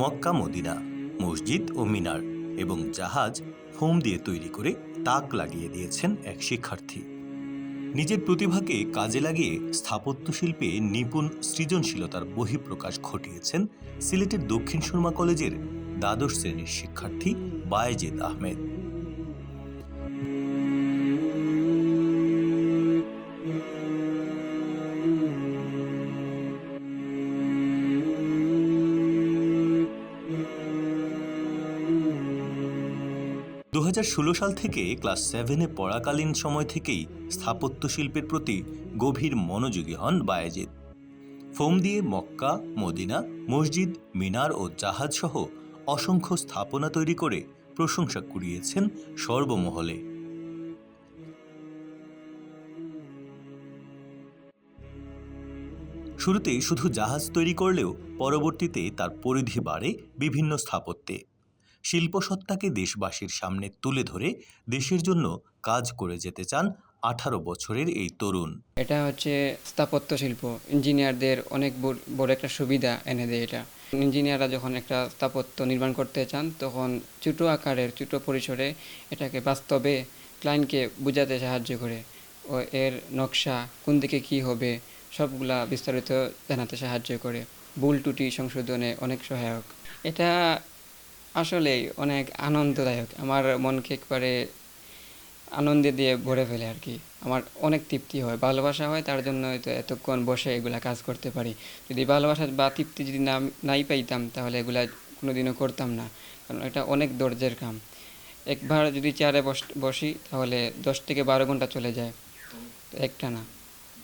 Mecca, Medina, মসজিদ ও মিনার এবং জাহাজ ফোম দিয়ে তৈরি করে তাক লাগিয়ে দিয়েছেন এক শিক্ষার্থী। নিজের প্রতিভাকে কাজে লাগিয়ে স্থাপত্য শিল্পে নিপুণ সৃজনশীলতার বহিঃপ্রকাশ ঘটিয়েছেন সিলেটের দক্ষিণ সুরমা কলেজের দ্বাদশ শ্রেণির শিক্ষার্থী বায়েজেদ আহমেদ। দু হাজার ষোলো সাল থেকে ক্লাস সেভেনে পড়াকালীন সময় থেকেই স্থাপত্য শিল্পের প্রতি গভীর মনোযোগী হন বায়েজিদ। ফোম দিয়ে মক্কা, মদিনা, মসজিদ, মিনার ও জাহাজ সহ অসংখ্য স্থাপনা তৈরি করে প্রশংসা কুড়িয়েছেন সর্বমহলে। শুরুতে শুধু জাহাজ তৈরি করলেও পরবর্তীতে তার পরিধি বাড়ে বিভিন্ন স্থাপত্যে। শিল্পসত্তাকে দেশবাসীর সামনে তুলে ধরে দেশের জন্য কাজ করে যেতে চান আঠারো বছরের এই তরুণ। এটা হচ্ছে স্থাপত্য শিল্প। ইঞ্জিনিয়ারদের অনেক বড়- একটা সুবিধা এনে দেয় এটা। ইঞ্জিনিয়াররা যখন একটা স্থাপত্য নির্মাণ করতে চান, তখন ছোটো আকারের, ছোটো পরিসরে এটাকে বাস্তবে ক্লায়েন্টকে বোঝাতে সাহায্য করে। ও এর নকশা, কোন দিকে কি হবে, সবগুলা বিস্তারিত জানাতে সাহায্য করে। ভুল ত্রুটি সংশোধনে অনেক সহায়ক। এটা আসলেই অনেক আনন্দদায়ক। আমার মনকে একবারে আনন্দে দিয়ে ভরে ফেলে আর কি। আমার অনেক তৃপ্তি হয়। ভালোবাসা হয়, তার জন্য হয়তো এতক্ষণ বসে এগুলা কাজ করতে পারি। যদি ভালোবাসা বা তৃপ্তি যদি না নাই পাইতাম, তাহলে এগুলা কোনোদিনও করতাম না। কারণ এটা অনেক ধৈর্যের কাম। একবার যদি চেয়ারে বস, বসি, তাহলে দশ থেকে বারো ঘণ্টা চলে যায়। তো একটা না।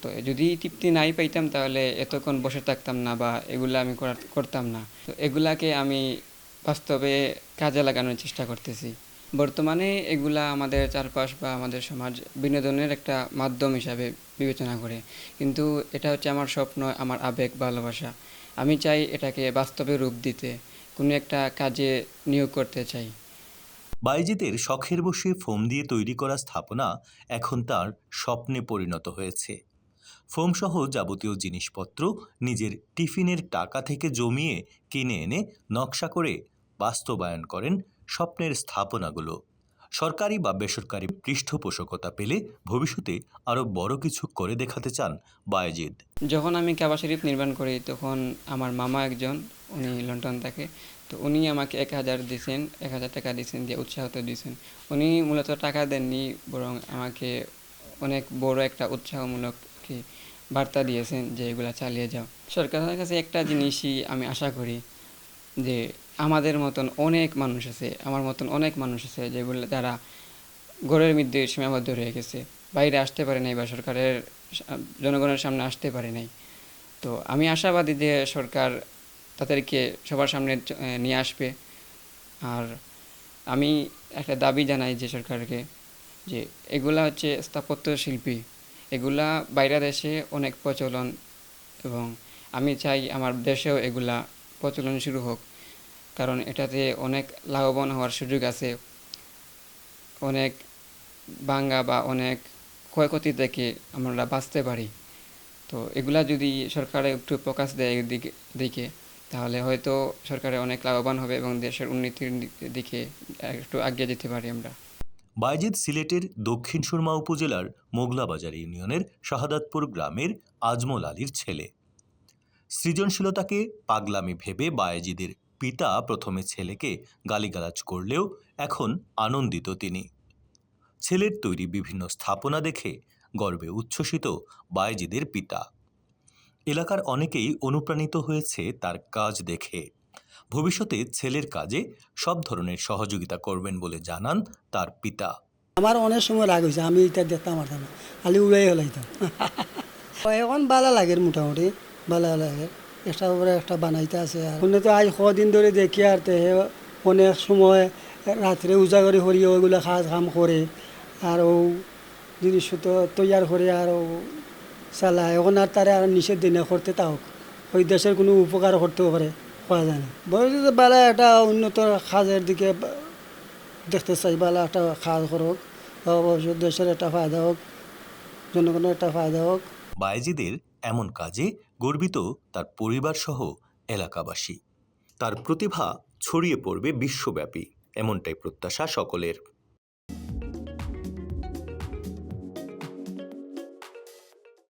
তো যদি তৃপ্তি নাই পাইতাম, তাহলে এতক্ষণ বসে থাকতাম না বা এগুলা আমি করতাম না। তো এগুলাকে আমি বাস্তবে কাজে লাগানোর চেষ্টা করতেছি। বর্তমানে এগুলা আমাদের চারপাশ বা আমাদের সমাজ বিনোদনের একটা মাধ্যম হিসাবে বিবেচনা করে। কিন্তু এটা হচ্ছে আমার স্বপ্ন, আমার আবেগ, ভালোবাসা। আমি চাই এটাকে বাস্তবে রূপ দিতে, কোনো একটা কাজে নিয়োগ করতে চাই। বাইজিদের শখের বসে ফোম দিয়ে তৈরি করা স্থাপনা এখন তার স্বপ্নে পরিণত হয়েছে। ফোমসহ যাবতীয় জিনিসপত্র নিজের টিফিনের টাকা থেকে জমিয়ে কিনে এনে নকশা করে বাস্তবায়ন করেন স্বপ্নের স্থাপনাগুলো। সরকারি বা বেসরকারি পৃষ্ঠপোষকতা পেলে ভবিষ্যতে আরও বড় কিছু করে দেখাতে চান বায়েজিদ। যখন আমি কাবা শরীফ নির্মাণ করি, তখন আমার মামা একজন, উনি লন্ডন থাকে, তো উনি আমাকে এক হাজার দিয়েছেন এক হাজার টাকা দিয়েছেন দিয়ে উৎসাহিত দিয়েছেন উনি মূলত টাকা দেননি, বরং আমাকে অনেক বড় একটা উৎসাহমূলক কি বার্তা দিয়েছেন যে এগুলা চালিয়ে যাও। সরকারের কাছে একটা জিনিসই আমি আশা করি যে আমাদের মতন অনেক মানুষ আছে, আমার মতন অনেক মানুষ আছে যেগুলো যারা ঘরের মধ্যে সীমাবদ্ধ রয়ে গেছে, বাইরে আসতে পারে নাই বা সরকারের জনগণের সামনে আসতে পারে নাই। তো আমি আশাবাদী যে সরকার তাদেরকে সবার সামনে নিয়ে আসবে। আর আমি একটা দাবি জানাই যে সরকারকে যে এগুলা হচ্ছে স্থাপত্য শিল্পী, এগুলা বাইরের দেশে অনেক প্রচলন এবং আমি চাই আমার দেশেও এগুলা প্রচলন শুরু হোক। কারণ এটাতে অনেক লাভবান হওয়ার সুযোগ আছে। অনেক ভাঙ্গা বা অনেক ক্ষয়ক্ষতি থেকে আমরা বাঁচতে পারি। তো এগুলা যদি সরকারে একটু প্রকাশ দেয় এদিকে দিকে, তাহলে হয়তো সরকারে অনেক লাভবান হবে এবং দেশের উন্নতির দিকে একটু এগিয়ে যেতে পারি আমরা। বাইজিদ সিলেটের দক্ষিণ সুরমা উপজেলার মোগলাবাজার ইউনিয়নের শাহাদাতপুর গ্রামের আজমল আলীর ছেলে। সৃজনশীলতাকে পাগলামি ভেবে বায়েজিদের পিতা প্রথমে ছেলেকে গালিগালাজ করলেও এখন আনন্দিত তিনি। ছেলের তৈরি বিভিন্ন স্থাপনা দেখে গর্বে উচ্ছ্বসিত বায়েজিদের পিতা। এলাকার অনেকেই অনুপ্রাণিত হয়েছে তার কাজ দেখে। ভবিষ্যতে ছেলের কাজে সব ধরনের সহযোগিতা করবেন বলে জানান তার পিতা। আমার অনেক সময় রাগ হয়েছে, আমি এটা দেখতাম না। খালি উড়াই হলাইতাম। এখন ভালো লাগে মোটামুটি, ভালো লাগে। একটা করে একটা বানাইতে আছে আর। শুনে তো আজ কদিন ধরে দেখি আর তে অনেক সময় রাত্রে উজাগরি করি ওইগুলো কাজ কাম করে আর ও জিনিসপত্র তৈয়ার করে আর চালায়। এখন আর তারা আর নিষেধ দিনে করতে তাও ওই দেশের কোনো উপকার করতেও পারে, পাওয়া যায় না। ভবিষ্যতে বেলা একটা উন্নত কাজের দিকে দেখতে চাই ভালো একটা কাজ করুক দেশের একটা ফায়দা হোক, জনগণের একটা ফায়দা হোক। বায়েজিদের এমন কাজে গর্বিত তার পরিবারসহ এলাকাবাসী। তার প্রতিভা ছড়িয়ে পড়বে বিশ্বব্যাপী এমনটাই প্রত্যাশা সকলের।